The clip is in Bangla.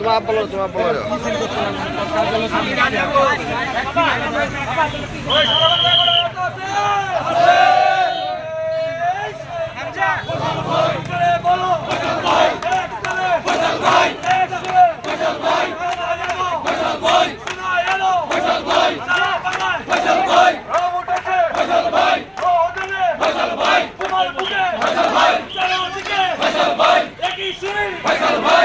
তোমার বলো তোমার বলো ফয়সাল ভাই